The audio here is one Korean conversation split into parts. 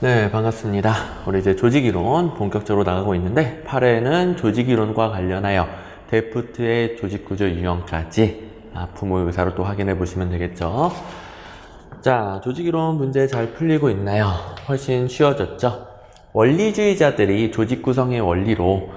네, 반갑습니다. 우리 이제 조직이론 본격적으로 나가고 있는데 8회는 조직이론과 관련하여 데프트의 조직구조 유형까지 아, 부모 의사로 또 확인해 보시면 되겠죠. 자, 조직이론 문제 잘 풀리고 있나요? 훨씬 쉬워졌죠? 원리주의자들이 조직 구성의 원리로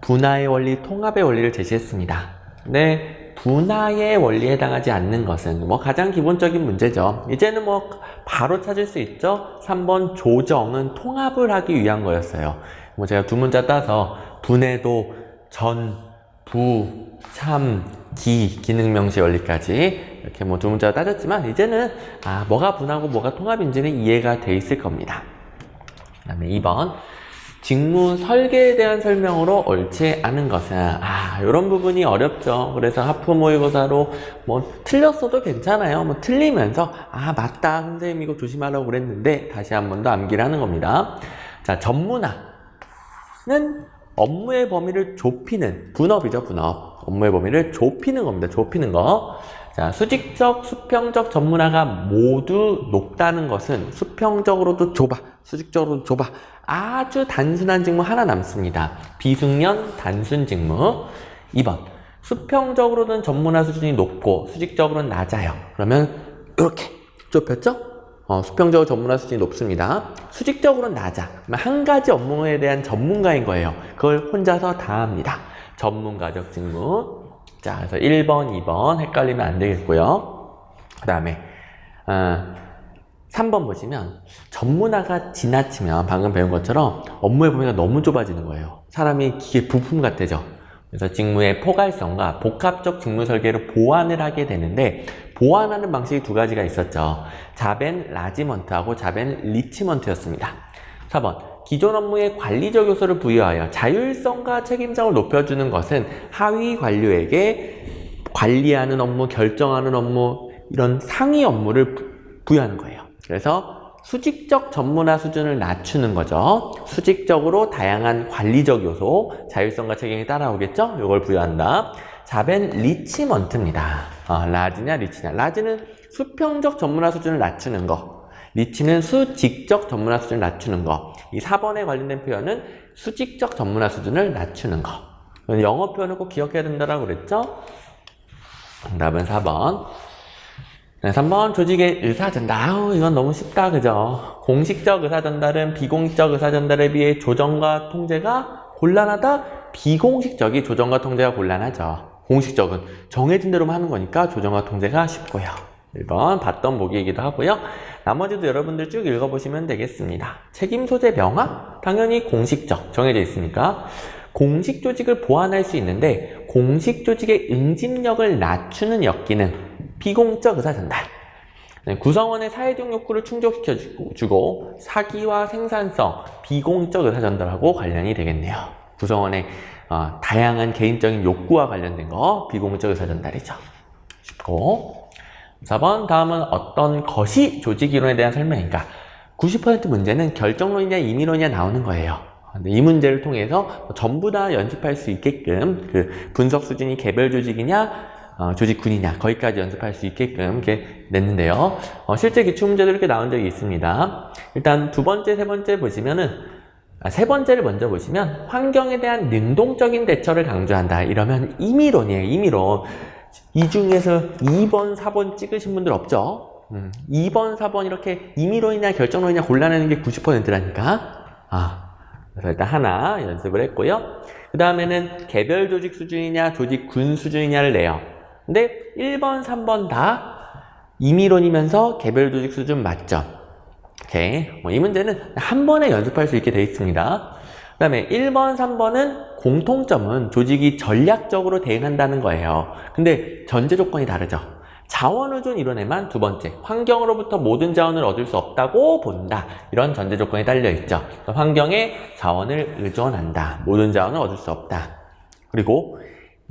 분화의 원리, 통합의 원리를 제시했습니다. 근데 분화의 원리에 해당하지 않는 것은 뭐 가장 기본적인 문제죠. 이제는 뭐 바로 찾을 수 있죠. 3번 조정은 통합을 하기 위한 거였어요. 뭐 제가 두 문자 따서 분해도 전, 부, 참, 기, 기능명시 원리까지 이렇게 뭐 두 문자 따졌지만 이제는 아 뭐가 분하고 뭐가 통합인지는 이해가 돼 있을 겁니다. 그 다음에 2번 직무 설계에 대한 설명으로 옳지 않은 것은 아 이런 부분이 어렵죠. 그래서 하프 모의고사로 뭐 틀렸어도 괜찮아요. 뭐 틀리면서 아 맞다 선생님 이거 조심하라고 그랬는데 다시 한 번 더 암기를 하는 겁니다. 자 전문화는 업무의 범위를 좁히는 분업이죠 분업. 업무의 범위를 좁히는 겁니다 좁히는 거. 자, 수직적, 수평적 전문화가 모두 높다는 것은 수평적으로도 좁아, 수직적으로도 좁아. 아주 단순한 직무 하나 남습니다. 비숙련 단순 직무. 2번. 수평적으로는 전문화 수준이 높고 수직적으로는 낮아요. 그러면 이렇게 좁혔죠? 어, 수평적으로 전문화 수준이 높습니다. 수직적으로는 낮아. 한 가지 업무에 대한 전문가인 거예요. 그걸 혼자서 다 합니다. 전문가적 직무. 자, 그래서 1번, 2번 헷갈리면 안 되겠고요. 그 다음에 어, 3번 보시면 전문화가 지나치면 방금 배운 것처럼 업무의 범위가 너무 좁아지는 거예요. 사람이 기계 부품 같아져. 그래서 직무의 포괄성과 복합적 직무 설계를 보완을 하게 되는데 보완하는 방식이 두 가지가 있었죠. 자벤 라지먼트하고 자벤 리치먼트였습니다. 4번 기존 업무의 관리적 요소를 부여하여 자율성과 책임성을 높여주는 것은 하위 관료에게 관리하는 업무, 결정하는 업무, 이런 상위 업무를 부- 부여하는 거예요. 그래서 수직적 전문화 수준을 낮추는 거죠. 수직적으로 다양한 관리적 요소, 자율성과 책임이 따라오겠죠? 이걸 부여한다. 자벤 리치먼트입니다. 어, 라지냐 리치냐. 라지는 수평적 전문화 수준을 낮추는 거. 리치는 수직적 전문화 수준을 낮추는 거. 이 4번에 관련된 표현은 수직적 전문화 수준을 낮추는 거. 영어 표현을 꼭 기억해야 된다고 그랬죠? 정답은 4번. 네, 3번 조직의 의사전달. 아우, 이건 너무 쉽다, 그죠? 공식적 의사전달은 비공식적 의사전달에 비해 조정과 통제가 곤란하다? 비공식적이 조정과 통제가 곤란하죠. 공식적은 정해진 대로만 하는 거니까 조정과 통제가 쉽고요. 1번 봤던 보기이기도 하고요. 나머지도 여러분들 쭉 읽어보시면 되겠습니다. 책임 소재 명확? 당연히 공식적, 정해져 있으니까. 공식 조직을 보완할 수 있는데 공식 조직의 응집력을 낮추는 역기능 비공적 의사 전달. 네, 구성원의 사회적 욕구를 충족시켜 주고, 주고 사기와 생산성 비공적 의사 전달하고 관련이 되겠네요. 구성원의 어, 다양한 개인적인 욕구와 관련된 거 비공적 의사 전달이죠. 쉽고. 4번 다음은 어떤 것이 조직 이론에 대한 설명인가? 90% 문제는 결정론이냐 임의론이냐 나오는 거예요. 이 문제를 통해서 전부 다 연습할 수 있게끔 그 분석 수준이 개별 조직이냐 어, 조직 군이냐 거기까지 연습할 수 있게끔 이렇게 냈는데요. 어, 실제 기출 문제도 이렇게 나온 적이 있습니다. 일단 두 번째, 세 번째 보시면은 아, 세 번째를 먼저 보시면 환경에 대한 능동적인 대처를 강조한다. 이러면 임의론이에요. 임의론. 이 중에서 2번, 4번 찍으신 분들 없죠? 음, 2번, 4번 이렇게 임의론이냐 결정론이냐 골라내는 게 90%라니까. 아, 그래서 일단 하나 연습을 했고요. 그 다음에는 개별 조직 수준이냐 조직 군 수준이냐를 내요. 근데 1번, 3번 다 임의론이면서 개별 조직 수준 맞죠? 오케이. 뭐 이 문제는 한 번에 연습할 수 있게 되어 있습니다. 그 다음에 1번, 3번은 공통점은 조직이 전략적으로 대응한다는 거예요. 근데 전제 조건이 다르죠. 자원 의존 이론에만 두 번째, 환경으로부터 모든 자원을 얻을 수 없다고 본다. 이런 전제 조건이 달려 있죠. 환경에 자원을 의존한다. 모든 자원을 얻을 수 없다. 그리고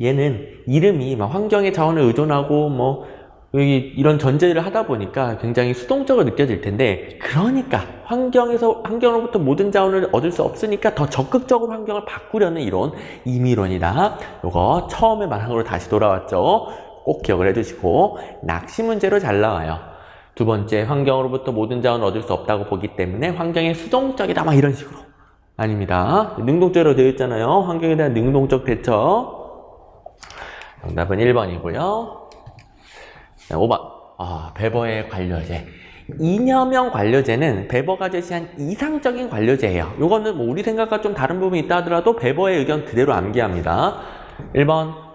얘는 이름이 막 환경에 자원을 의존하고 뭐 이런 전제를 하다 보니까 굉장히 수동적으로 느껴질 텐데 그러니까 환경에서 환경으로부터 모든 자원을 얻을 수 없으니까 더 적극적으로 환경을 바꾸려는 이론 임의론이다. 요거 처음에 말한 걸로 다시 돌아왔죠. 꼭 기억을 해두시고 낚시 문제로 잘 나와요. 두 번째, 환경으로부터 모든 자원을 얻을 수 없다고 보기 때문에 환경에 수동적이다. 막 이런 식으로. 아닙니다. 능동적으로 되어 있잖아요. 환경에 대한 능동적 대처. 정답은 1번이고요. 5번. 아, 베버의 관료제. 이념형 관료제는 베버가 제시한 이상적인 관료제예요. 요거는 뭐 우리 생각과 좀 다른 부분이 있다 하더라도 베버의 의견 그대로 암기합니다. 1번.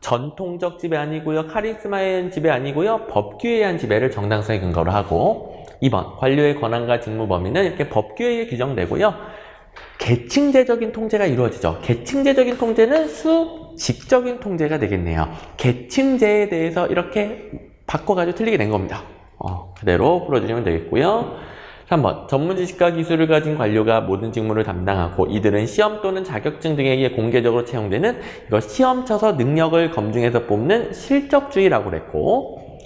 전통적 지배 아니고요. 카리스마에 의한 지배 아니고요. 법규에 의한 지배를 정당성의 근거로 하고 2번. 관료의 권한과 직무 범위는 이렇게 법규에 의해 규정되고요. 계층제적인 통제가 이루어지죠. 계층제적인 통제는 수 직적인 통제가 되겠네요. 계층제에 대해서 이렇게 바꿔가지고 틀리게 된 겁니다. 어, 그대로 풀어주시면 되겠고요. 3번. 전문 지식과 기술을 가진 관료가 모든 직무를 담당하고 이들은 시험 또는 자격증 등에 공개적으로 채용되는 이거 시험 쳐서 능력을 검증해서 뽑는 실적주의라고 그랬고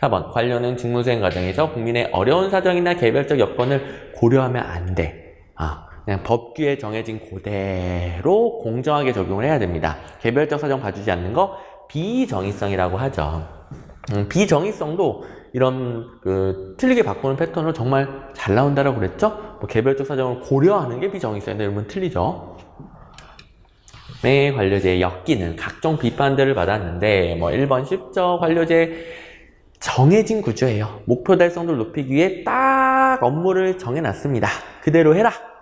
4번. 관료는 직무 수행 과정에서 국민의 어려운 사정이나 개별적 여건을 고려하면 안 돼. 아, 그냥 법규에 정해진 그대로 공정하게 적용을 해야 됩니다. 개별적 사정 봐주지 않는 거 비정의성이라고 하죠. 음, 비정의성도 이런 그 틀리게 바꾸는 패턴으로 정말 잘 나온다라고 그랬죠? 뭐 개별적 사정을 고려하는 게 비정의성인데 여러분 틀리죠? 네, 관료제의 엮기는 각종 비판들을 받았는데 뭐 1번 쉽죠? 관료제 정해진 구조예요. 목표 달성도를 높이기 위해 딱 업무를 정해놨습니다. 그대로 해라.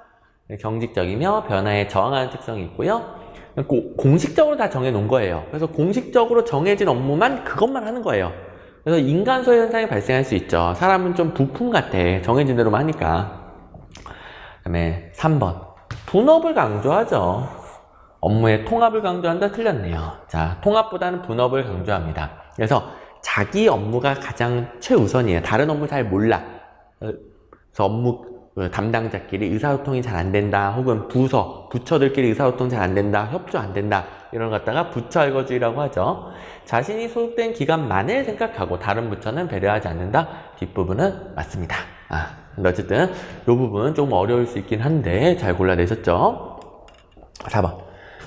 경직적이며 변화에 저항하는 특성이 있고요. 고- 공식적으로 다 정해놓은 거예요. 그래서 공식적으로 정해진 업무만 그것만 하는 거예요. 그래서 인간소 현상이 발생할 수 있죠. 사람은 좀 부품 같아. 정해진 대로만 하니까. 그 다음에 3번. 분업을 강조하죠. 업무의 통합을 강조한다? 틀렸네요. 자, 통합보다는 분업을 강조합니다. 그래서 자기 업무가 가장 최우선이에요. 다른 업무 잘 몰라. 어, 그래서 업무 그 담당자끼리 의사소통이 잘 안 된다. 혹은 부서, 부처들끼리 의사소통 잘 안 된다. 협조 안 된다. 이런 걸 갖다가 부처 알거주의라고 하죠. 자신이 소속된 기관만을 생각하고 다른 부처는 배려하지 않는다. 뒷부분은 맞습니다. 아, 근데 어쨌든 이 부분 좀 어려울 수 있긴 한데 잘 골라내셨죠? 4번.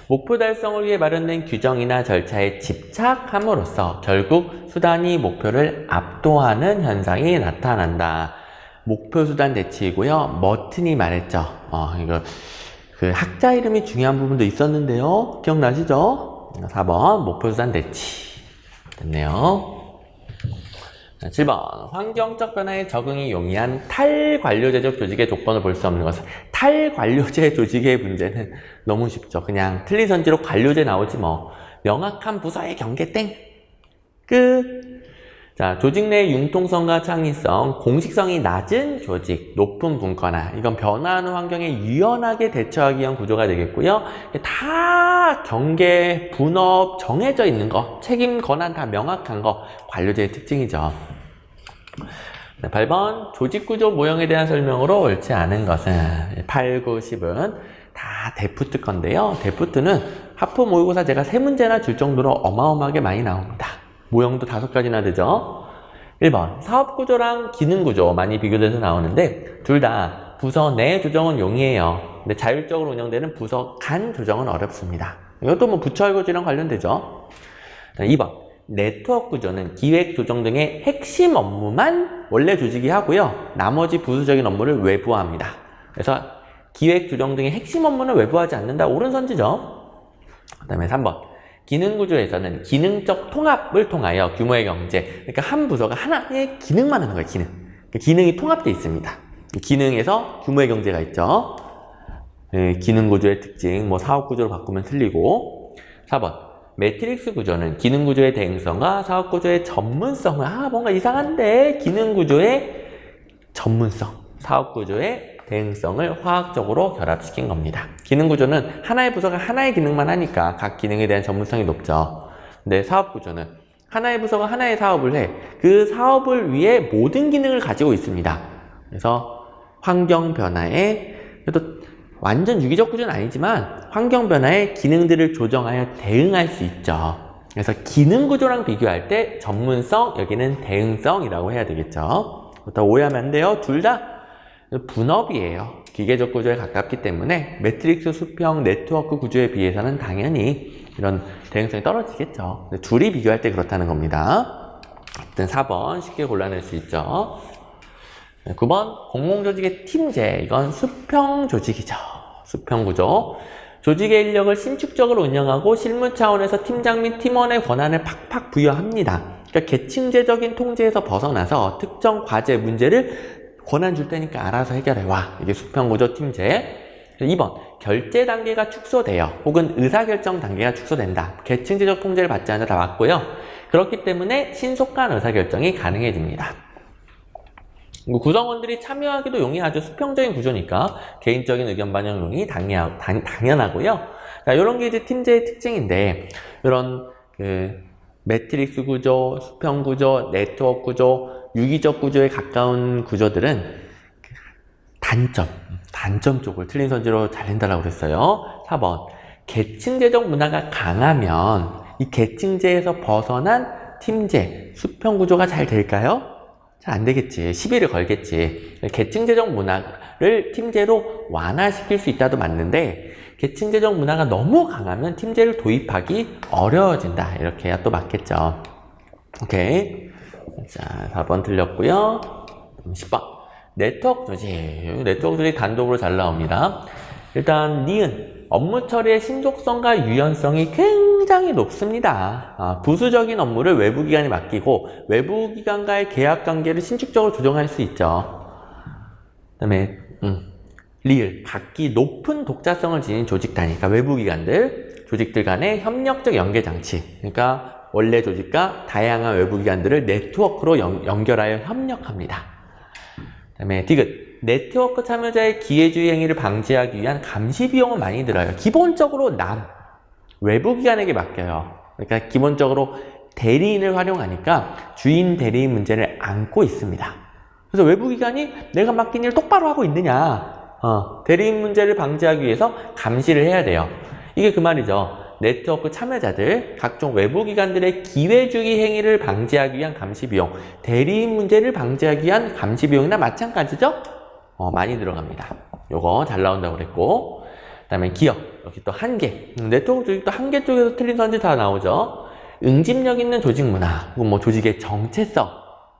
목표 달성을 위해 마련된 규정이나 절차에 집착함으로써 결국 수단이 목표를 압도하는 현상이 나타난다. 목표 수단 대치이고요. 머튼이 말했죠. 어, 이거 그 학자 이름이 중요한 부분도 있었는데요. 기억나시죠? 4번 목표 수단 대치. 됐네요. 자, 7번 환경적 변화에 적응이 용이한 탈관료제적 조직의 조건을 볼 수 없는 것은 탈관료제 조직의 문제는 너무 쉽죠. 그냥 틀린 선지로 관료제 나오지 뭐 명확한 부서의 경계 땡 끝. 자, 조직 내 융통성과 창의성, 공식성이 낮은 조직, 높은 분과나 이건 변화하는 환경에 유연하게 대처하기 위한 구조가 되겠고요. 다 경계, 분업 정해져 있는 거, 책임 권한 다 명확한 거 관료제의 특징이죠. 네, 8번 조직 구조 모형에 대한 설명으로 옳지 않은 것은 8, 9, 10은 다 데프트 건데요. 데프트는 하프 모의고사 제가 세 문제나 줄 정도로 어마어마하게 많이 나옵니다. 모형도 다섯 가지나 되죠. 1번 사업 구조랑 기능 구조 많이 비교돼서 나오는데 둘 다 부서 내 조정은 용이해요. 근데 자율적으로 운영되는 부서 간 조정은 어렵습니다. 이것도 뭐 부처 알고지랑 관련되죠. 2번 네트워크 구조는 기획 조정 등의 핵심 업무만 원래 조직이 하고요. 나머지 부수적인 업무를 외부화합니다. 그래서 기획 조정 등의 핵심 업무는 외부하지 않는다. 옳은 선지죠. 그 다음에 3번. 기능 구조에서는 기능적 통합을 통하여 규모의 경제, 그러니까 한 부서가 하나의 기능만 하는 거예요, 기능. 그 기능이 통합되어 있습니다. 이 기능에서 규모의 경제가 있죠. 예, 기능 구조의 특징, 뭐 사업 구조를 바꾸면 틀리고. 4번. 매트릭스 구조는 기능 구조의 대응성과 사업 구조의 전문성을, 아, 뭔가 이상한데, 기능 구조의 전문성, 사업 구조의 대응성을 화학적으로 결합시킨 겁니다. 기능 구조는 하나의 부서가 하나의 기능만 하니까 각 기능에 대한 전문성이 높죠. 근데 사업 구조는 하나의 부서가 하나의 사업을 해. 그 사업을 위해 모든 기능을 가지고 있습니다. 그래서 환경 변화에 그래도 완전 유기적 구조는 아니지만 환경 변화에 기능들을 조정하여 대응할 수 있죠. 그래서 기능 구조랑 비교할 때 전문성, 여기는 대응성이라고 해야 되겠죠. 더 오해하면 안 돼요. 둘 다 분업이에요. 기계적 구조에 가깝기 때문에 매트릭스 수평 네트워크 구조에 비해서는 당연히 이런 대응성이 떨어지겠죠. 둘이 비교할 때 그렇다는 겁니다. 일단 4번 쉽게 골라낼 수 있죠. 네, 9번 공공조직의 팀제 이건 수평 조직이죠. 수평 구조. 조직의 인력을 신축적으로 운영하고 실무 차원에서 팀장 및 팀원의 권한을 팍팍 부여합니다. 그러니까 계층제적인 통제에서 벗어나서 특정 과제 문제를 권한 줄 테니까 알아서 해결해 와. 이게 수평 구조 팀제. 2번 결제 단계가 축소돼요. 혹은 의사결정 단계가 축소된다. 계층제적 통제를 받지 않아 다 맞고요. 그렇기 때문에 신속한 의사결정이 가능해집니다. 뭐 구성원들이 참여하기도 용이하죠. 수평적인 구조니까 개인적인 의견 반영 용이 당연, 당, 당연하고요. 자, 이런 게 이제 팀제의 특징인데 이런 그 매트릭스 구조, 수평 구조, 네트워크 구조, 유기적 구조에 가까운 구조들은 그 단점, 단점 쪽을 틀린 선지로 잘린다라고 그랬어요. 4번 계층제적 문화가 강하면 이 계층제에서 벗어난 팀제, 수평 구조가 잘 될까요? 잘 안 되겠지. 시비를 걸겠지. 계층제적 문화를 팀제로 완화시킬 수 있다도 맞는데, 계층제적 문화가 너무 강하면 팀제를 도입하기 어려워진다. 이렇게 해야 또 맞겠죠. 오케이. 자, 4번 틀렸고요 10번. 네트워크 조직. 네트워크 조직 단독으로 잘 나옵니다. 일단, 니은. 업무 처리의 신속성과 유연성이 굉장히 높습니다. 아, 부수적인 업무를 외부 기관에 맡기고 외부 기관과의 계약 관계를 신축적으로 조정할 수 있죠. 그 다음에 음, 리을 각기 높은 독자성을 지닌 조직 단위, 그러니까 외부 기관들, 조직들 간의 협력적 연계 장치. 그러니까 원래 조직과 다양한 외부 기관들을 네트워크로 연, 연결하여 협력합니다. 그다음에 디귿 네트워크 참여자의 기회주의 행위를 방지하기 위한 감시 비용은 많이 들어요. 기본적으로 남 외부 기관에게 맡겨요. 그러니까 기본적으로 대리인을 활용하니까 주인 대리인 문제를 안고 있습니다. 그래서 외부 기관이 내가 맡긴 일 똑바로 하고 있느냐, 어, 대리인 문제를 방지하기 위해서 감시를 해야 돼요. 이게 그 말이죠. 네트워크 참여자들, 각종 외부 기관들의 기회주의 행위를 방지하기 위한 감시 비용, 대리인 문제를 방지하기 위한 감시 비용이나 마찬가지죠. 어, 많이 들어갑니다. 요거 잘 나온다고 그랬고. 그 다음에 기업. 여기 또 한계. 음, 네트워크 조직도 한계 쪽에서 틀린 선지 다 나오죠. 응집력 있는 조직 문화, 뭐 조직의 정체성.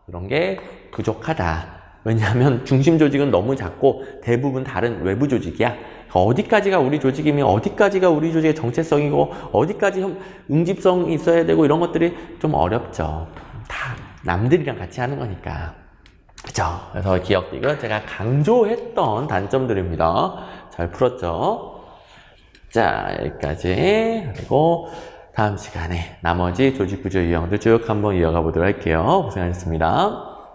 이런 게 부족하다. 왜냐하면 중심 조직은 너무 작고 대부분 다른 외부 조직이야. 그러니까 어디까지가 우리 조직이면 어디까지가 우리 조직의 정체성이고 어디까지 형- 응집성이 있어야 되고 이런 것들이 좀 어렵죠. 다 남들이랑 같이 하는 거니까. 그죠? 그래서 기억 딕은 제가 강조했던 단점들입니다. 잘 풀었죠? 자, 여기까지. 그리고 다음 시간에 나머지 조직구조 유형들 쭉 한번 이어가 보도록 할게요. 고생하셨습니다.